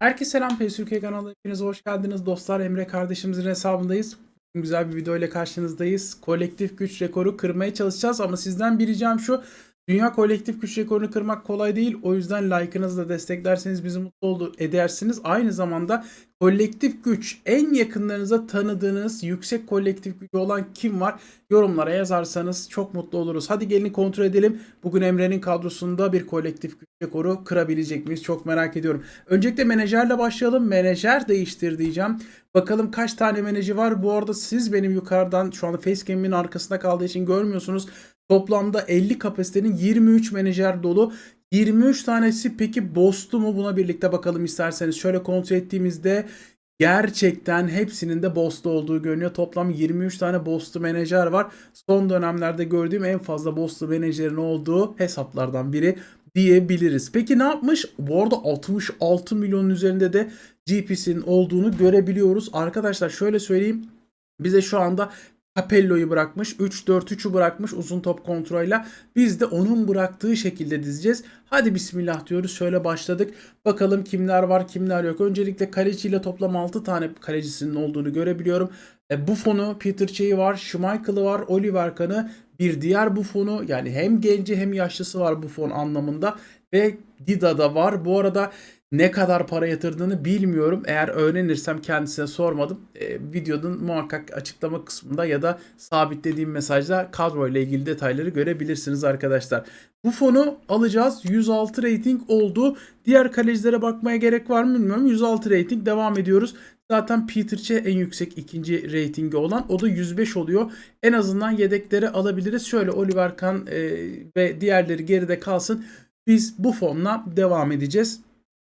Herkese selam PES Türkiye kanalına hoş geldiniz. Dostlar Emre kardeşimizin hesabındayız. Bugün güzel bir video ile karşınızdayız. Kolektif güç rekoru kırmaya çalışacağız ama sizden bir ricam şu. Dünya kolektif güç rekorunu kırmak kolay değil. O yüzden like'ınızla desteklerseniz bizi mutlu olur, edersiniz. Aynı zamanda kolektif güç en yakınlarınıza tanıdığınız yüksek kolektif gücü olan kim var? Yorumlara yazarsanız çok mutlu oluruz. Hadi gelin kontrol edelim. Bugün Emre'nin kadrosunda bir kolektif güç rekoru kırabilecek miyiz? Çok merak ediyorum. Öncelikle menajerle başlayalım. Menajer değiştir diyeceğim. Bakalım kaç tane menajeri var. Bu arada siz benim yukarıdan şu anda facecam'imin arkasında kaldığı için görmüyorsunuz. Toplamda 50 kapasitenin 23 menajer dolu. 23 tanesi peki boost'lu mu buna birlikte bakalım isterseniz. Şöyle kontrol ettiğimizde gerçekten hepsinin de boost'lu olduğu görünüyor. Toplam 23 tane boost'lu menajer var. Son dönemlerde gördüğüm en fazla boost'lu menajerin olduğu hesaplardan biri diyebiliriz. Peki ne yapmış? Bu arada 66 milyonun üzerinde de GP'sinin olduğunu görebiliyoruz. Arkadaşlar şöyle söyleyeyim. Bize şu anda Capello'yu bırakmış. 3-4-3'ü bırakmış uzun top kontrolüyle. Biz de onun bıraktığı şekilde dizeceğiz. Hadi bismillah diyoruz. Şöyle başladık. Bakalım kimler var kimler yok. Öncelikle kaleciyle toplam 6 tane kalecisinin olduğunu görebiliyorum. E, Buffon'u, Peter Che'yi var, Schmeichel'ı var, Oliver Kahn'ı, bir diğer Buffon'u yani hem genci hem yaşlısı var Buffon anlamında ve Dida da var. Bu arada ne kadar para yatırdığını bilmiyorum. Eğer öğrenirsem kendisine sormadım. E, videonun muhakkak açıklama kısmında ya da sabitlediğim mesajda kadro ile ilgili detayları görebilirsiniz arkadaşlar. Bu fonu alacağız. 106 rating oldu. Diğer kalecilere bakmaya gerek var mı bilmiyorum. 106 rating devam ediyoruz. Zaten Peter Cech en yüksek ikinci reytingi olan. O da 105 oluyor. En azından yedekleri alabiliriz. Şöyle Oliver Kahn e, ve diğerleri geride kalsın. Biz bu fonla devam edeceğiz.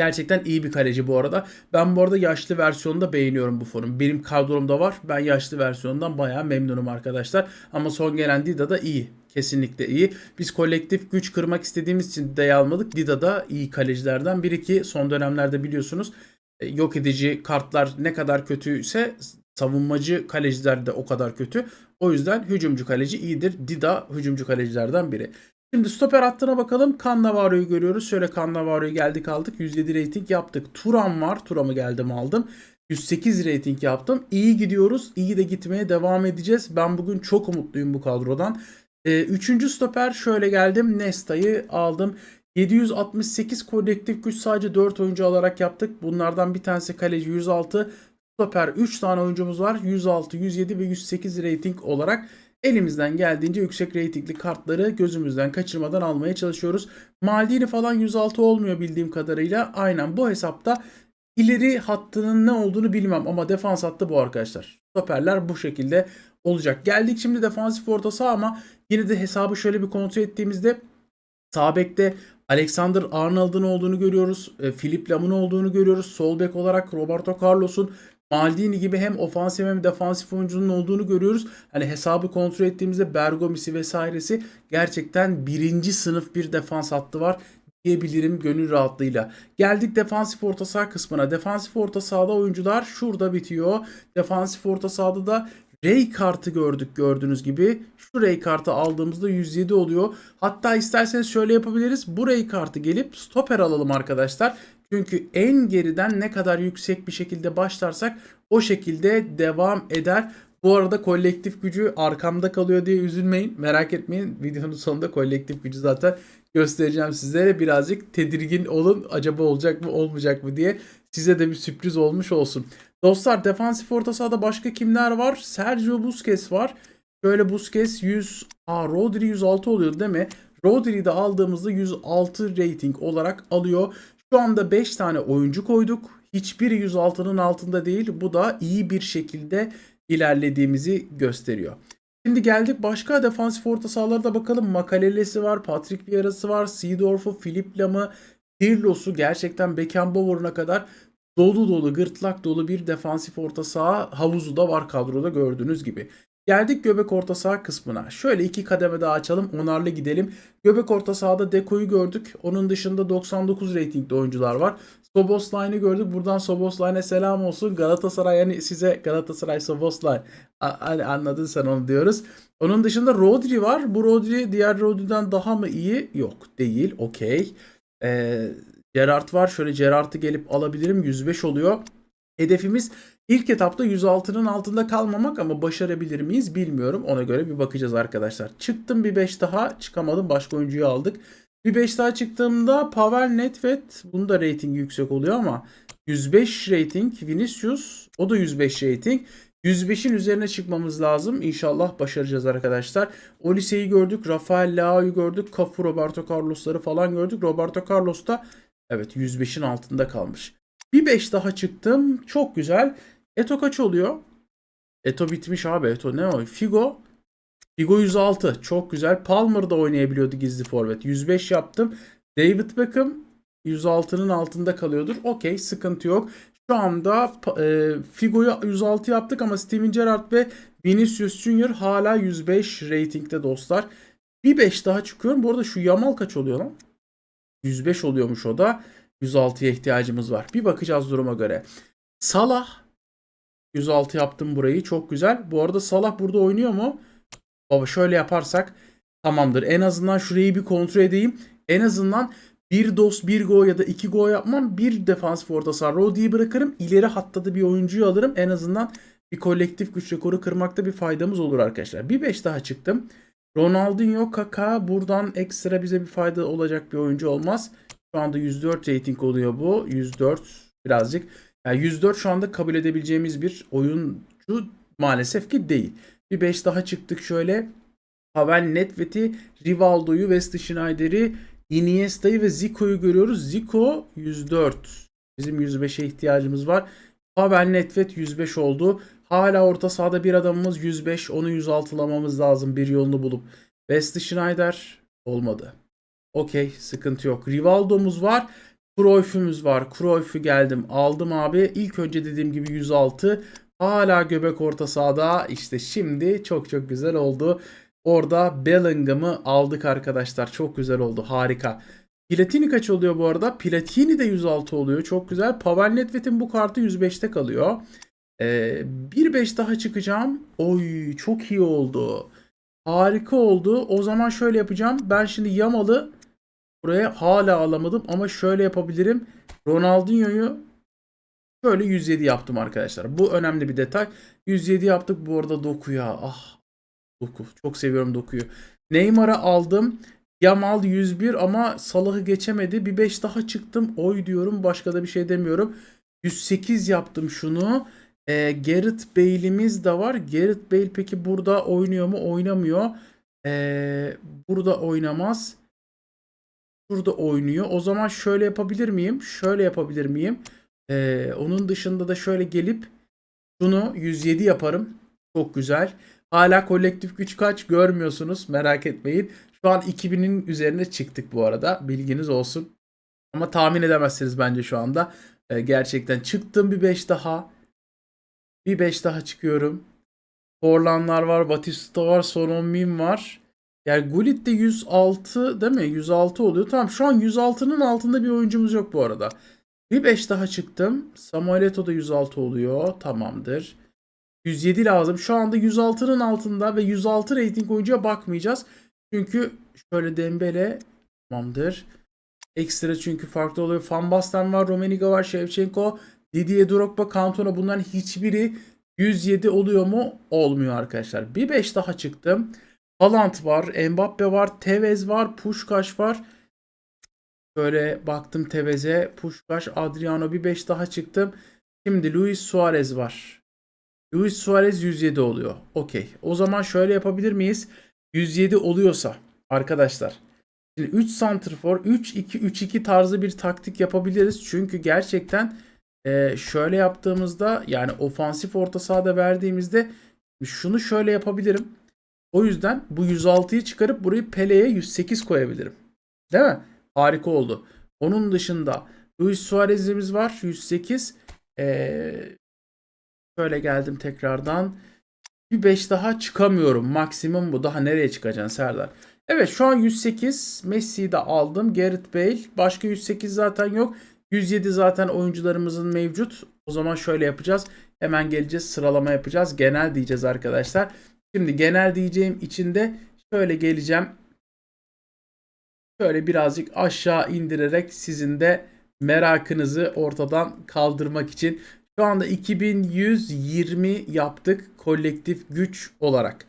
Gerçekten iyi bir kaleci bu arada. Ben bu arada yaşlı versiyonunu da beğeniyorum bu fonun. Benim kadromda var. Ben yaşlı versiyonundan bayağı memnunum arkadaşlar. Ama son gelen Dida da iyi. Kesinlikle iyi. Biz kolektif güç kırmak istediğimiz için de almadık. Dida da iyi kalecilerden biri ki son dönemlerde biliyorsunuz e, yok edici kartlar ne kadar kötüyse savunmacı kaleciler de o kadar kötü. O yüzden hücumcu kaleci iyidir. Dida hücumcu kalecilerden biri. Şimdi stoper hattına bakalım. Cannavaro'yu görüyoruz. Şöyle Cannavaro'yu geldik aldık. 107 rating yaptık. Turan var. Turam'ı geldim aldım. 108 rating yaptım. İyi gidiyoruz. İyi de gitmeye devam edeceğiz. Ben bugün çok umutluyum bu kadrodan. Ee, üçüncü stoper şöyle geldim. Nesta'yı aldım. 768 kolektif güç sadece 4 oyuncu alarak yaptık. Bunlardan bir tanesi kaleci 106. Stoper 3 tane oyuncumuz var. 106, 107 ve 108 rating olarak elimizden geldiğince yüksek reytingli kartları gözümüzden kaçırmadan almaya çalışıyoruz. Maldini falan 106 olmuyor bildiğim kadarıyla. Aynen bu hesapta ileri hattının ne olduğunu bilmem ama defans hattı bu arkadaşlar. Stoperler bu şekilde olacak. Geldik şimdi defansif orta saha ama yine de hesabı şöyle bir kontrol ettiğimizde sağ bekte Alexander Arnold'un olduğunu görüyoruz. E, Philip Lam'ın olduğunu görüyoruz. Sol bek olarak Roberto Carlos'un Maldini gibi hem ofansif hem defansif oyuncunun olduğunu görüyoruz. Hani hesabı kontrol ettiğimizde Bergomis'i vesairesi gerçekten birinci sınıf bir defans hattı var diyebilirim gönül rahatlığıyla. Geldik defansif orta saha kısmına. Defansif orta sahada oyuncular şurada bitiyor. Defansif orta sahada da Ray kartı gördük gördüğünüz gibi. Şu Ray kartı aldığımızda 107 oluyor. Hatta isterseniz şöyle yapabiliriz. Bu Ray kartı gelip stoper alalım arkadaşlar. Çünkü en geriden ne kadar yüksek bir şekilde başlarsak o şekilde devam eder. Bu arada kolektif gücü arkamda kalıyor diye üzülmeyin. Merak etmeyin. Videonun sonunda kolektif gücü zaten göstereceğim sizlere. Birazcık tedirgin olun. Acaba olacak mı olmayacak mı diye. Size de bir sürpriz olmuş olsun. Dostlar defansif orta sahada başka kimler var? Sergio Busquets var. Şöyle Busquets 100, aa Rodri 106 oluyor değil mi? Rodri'yi de aldığımızda 106 rating olarak alıyor. Şu anda 5 tane oyuncu koyduk. Hiçbiri 106'nın altında değil. Bu da iyi bir şekilde ilerlediğimizi gösteriyor. Şimdi geldik başka defansif orta sahalarda bakalım. Makalelesi var, Patrick Vieira'sı var, Seedorf'u, Philip Lam'ı, Pirlo'su gerçekten Beckenbauer'una kadar dolu dolu, gırtlak dolu bir defansif orta saha havuzu da var kadroda gördüğünüz gibi. Geldik göbek orta saha kısmına. Şöyle iki kademe daha açalım. Onarlı gidelim. Göbek orta sahada Deko'yu gördük. Onun dışında 99 reytingli oyuncular var. Soboslay'ını gördük. Buradan Soboslay'ına selam olsun. Galatasaray yani size Galatasaray Soboslay hani anladın sen onu diyoruz. Onun dışında Rodri var. Bu Rodri diğer Rodri'den daha mı iyi? Yok değil. Okey. Ee, Gerrard var. Şöyle Gerrard'ı gelip alabilirim. 105 oluyor. Hedefimiz ilk etapta 106'nın altında kalmamak ama başarabilir miyiz bilmiyorum. Ona göre bir bakacağız arkadaşlar. Çıktım bir 5 daha. Çıkamadım. Başka oyuncuyu aldık. Bir 5 daha çıktığımda Pavel Nedved bunun da ratingi yüksek oluyor ama 105 rating Vinicius o da 105 rating. 105'in üzerine çıkmamız lazım. İnşallah başaracağız arkadaşlar. Olise'yi gördük. Rafael Leao'yu gördük. Cafu, Roberto Carlos'ları falan gördük. Roberto Carlos da evet 105'in altında kalmış. Bir 5 daha çıktım. Çok güzel. Eto kaç oluyor? Eto bitmiş abi. Eto ne o? Figo. Figo 106. Çok güzel. Palmer da oynayabiliyordu gizli forvet. 105 yaptım. David Beckham 106'nın altında kalıyordur. Okey sıkıntı yok. Şu anda e, Figo'yu 106 yaptık ama Steven Gerrard ve Vinicius Junior hala 105 ratingde dostlar. Bir 5 daha çıkıyorum. Bu arada şu Yamal kaç oluyor lan? 105 oluyormuş o da. 106'ya ihtiyacımız var. Bir bakacağız duruma göre. Salah 106 yaptım burayı. Çok güzel. Bu arada Salah burada oynuyor mu? Baba şöyle yaparsak tamamdır. En azından şurayı bir kontrol edeyim. En azından bir dos, bir go ya da iki go yapmam. Bir defansif orta saha Rodi'yi bırakırım. İleri hatta da bir oyuncuyu alırım. En azından bir kolektif güç rekoru kırmakta bir faydamız olur arkadaşlar. Bir 5 daha çıktım. Ronaldinho, Kaka buradan ekstra bize bir fayda olacak bir oyuncu olmaz. Şu anda 104 rating oluyor bu. 104 birazcık. Yani 104 şu anda kabul edebileceğimiz bir oyuncu maalesef ki değil. Bir 5 daha çıktık şöyle. Pavel Nedved'i, Rivaldo'yu, Wesley Schneider'i, Iniesta'yı ve Zico'yu görüyoruz. Zico 104. Bizim 105'e ihtiyacımız var. Pavel Nedved 105 oldu. Hala orta sahada bir adamımız 105. Onu 106'lamamız lazım bir yolunu bulup. Wesley Schneider olmadı. Okey sıkıntı yok. Rivaldo'muz var. Cruyff'ümüz var. Cruyff'ü geldim aldım abi. İlk önce dediğim gibi 106. Hala göbek orta sahada. İşte şimdi çok çok güzel oldu. Orada Bellingham'ı aldık arkadaşlar. Çok güzel oldu. Harika. Platini kaç oluyor bu arada? Platini de 106 oluyor. Çok güzel. Pavel Nedved'in bu kartı 105'te kalıyor. Ee, bir 5 daha çıkacağım. Oy çok iyi oldu. Harika oldu. O zaman şöyle yapacağım. Ben şimdi Yamal'ı buraya hala alamadım ama şöyle yapabilirim. Ronaldinho'yu şöyle 107 yaptım arkadaşlar. Bu önemli bir detay. 107 yaptık bu arada dokuya. Ah doku. Çok seviyorum dokuyu. Neymar'ı aldım. Yamal 101 ama Salah'ı geçemedi. Bir 5 daha çıktım. Oy diyorum. Başka da bir şey demiyorum. 108 yaptım şunu. E, Gareth Bale'imiz de var. Gareth Bale peki burada oynuyor mu? Oynamıyor. E, burada oynamaz. Burada oynuyor. O zaman şöyle yapabilir miyim? Şöyle yapabilir miyim? E, onun dışında da şöyle gelip şunu 107 yaparım. Çok güzel. Hala kolektif güç kaç görmüyorsunuz. Merak etmeyin. Şu an 2000'in üzerine çıktık bu arada. Bilginiz olsun. Ama tahmin edemezsiniz bence şu anda. E, gerçekten çıktım bir 5 daha. Bir 5 daha çıkıyorum. Forlanlar var, Batista var, Sonomin var. Yani Gullit de 106 değil mi? 106 oluyor. Tamam şu an 106'nın altında bir oyuncumuz yok bu arada. Bir 5 daha çıktım. Samuel Eto'o da 106 oluyor. Tamamdır. 107 lazım. Şu anda 106'nın altında ve 106 rating oyuncuya bakmayacağız. Çünkü şöyle Dembele tamamdır. Ekstra çünkü farklı oluyor. Van var, Romeniga var, Shevchenko, Didier Drogba, Cantona bunların hiçbiri 107 oluyor mu? Olmuyor arkadaşlar. Bir 5 daha çıktım. Haaland var, Mbappe var, Tevez var, Pushkaş var. Şöyle baktım Tevez'e, Pushkaş, Adriano bir 5 daha çıktım. Şimdi Luis Suarez var. Luis Suarez 107 oluyor. Okey. O zaman şöyle yapabilir miyiz? 107 oluyorsa arkadaşlar. Şimdi 3 santrfor 3-2-3-2 tarzı bir taktik yapabiliriz. Çünkü gerçekten e, şöyle yaptığımızda yani ofansif orta sahada verdiğimizde şunu şöyle yapabilirim. O yüzden bu 106'yı çıkarıp burayı Pele'ye 108 koyabilirim. Değil mi? Harika oldu. Onun dışında Luis Suarez'imiz var 108. Ee, şöyle geldim tekrardan. Bir 5 daha çıkamıyorum. Maksimum bu. Daha nereye çıkacaksın Serdar? Evet şu an 108. Messi'yi de aldım. Gareth Bale. Başka 108 zaten yok. 107 zaten oyuncularımızın mevcut. O zaman şöyle yapacağız. Hemen geleceğiz sıralama yapacağız. Genel diyeceğiz arkadaşlar. Şimdi genel diyeceğim için de şöyle geleceğim. Şöyle birazcık aşağı indirerek sizin de merakınızı ortadan kaldırmak için. Şu anda 2120 yaptık kolektif güç olarak.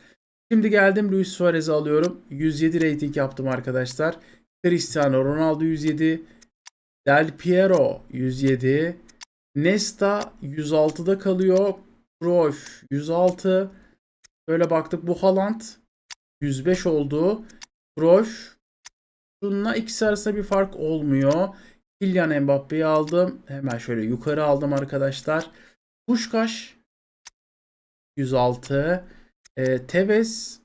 Şimdi geldim Luis Suarez'i alıyorum. 107 rating yaptım arkadaşlar. Cristiano Ronaldo 107. Del Piero 107. Nesta 106'da kalıyor. Cruyff 106. Böyle baktık bu Haaland 105 oldu. Cruyff Bununla ikisi arasında bir fark olmuyor. Kylian Mbappe'yi aldım. Hemen şöyle yukarı aldım arkadaşlar. Puşkaş 106. E, Tevez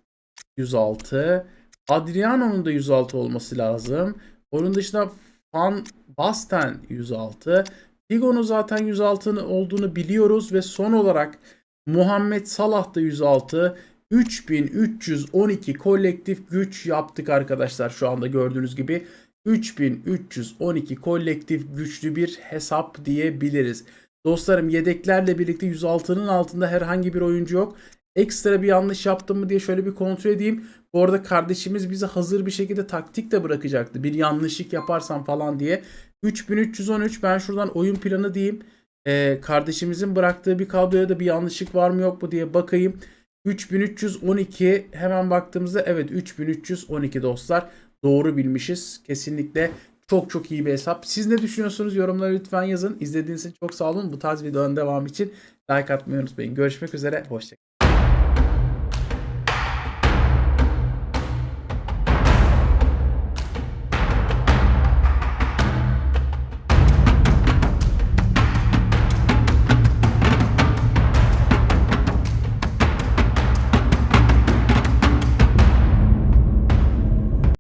106. Adriano'nun da 106 olması lazım. Onun dışında Van Basten 106. Figo'nun zaten 106 olduğunu biliyoruz ve son olarak Muhammed Salah da 106. 3312 kolektif güç yaptık arkadaşlar şu anda gördüğünüz gibi. 3312 kolektif güçlü bir hesap diyebiliriz. Dostlarım yedeklerle birlikte 106'nın altında herhangi bir oyuncu yok. Ekstra bir yanlış yaptım mı diye şöyle bir kontrol edeyim. Bu arada kardeşimiz bize hazır bir şekilde taktik de bırakacaktı. Bir yanlışlık yaparsam falan diye. 3313 ben şuradan oyun planı diyeyim. Ee, kardeşimizin bıraktığı bir kadroya da bir yanlışlık var mı yok mu diye bakayım. 3312 hemen baktığımızda evet 3312 dostlar. Doğru bilmişiz. Kesinlikle çok çok iyi bir hesap. Siz ne düşünüyorsunuz? Yorumlara lütfen yazın. İzlediğiniz için çok sağ olun. Bu tarz videoların devamı için like atmayı unutmayın. Görüşmek üzere. Hoşçakalın.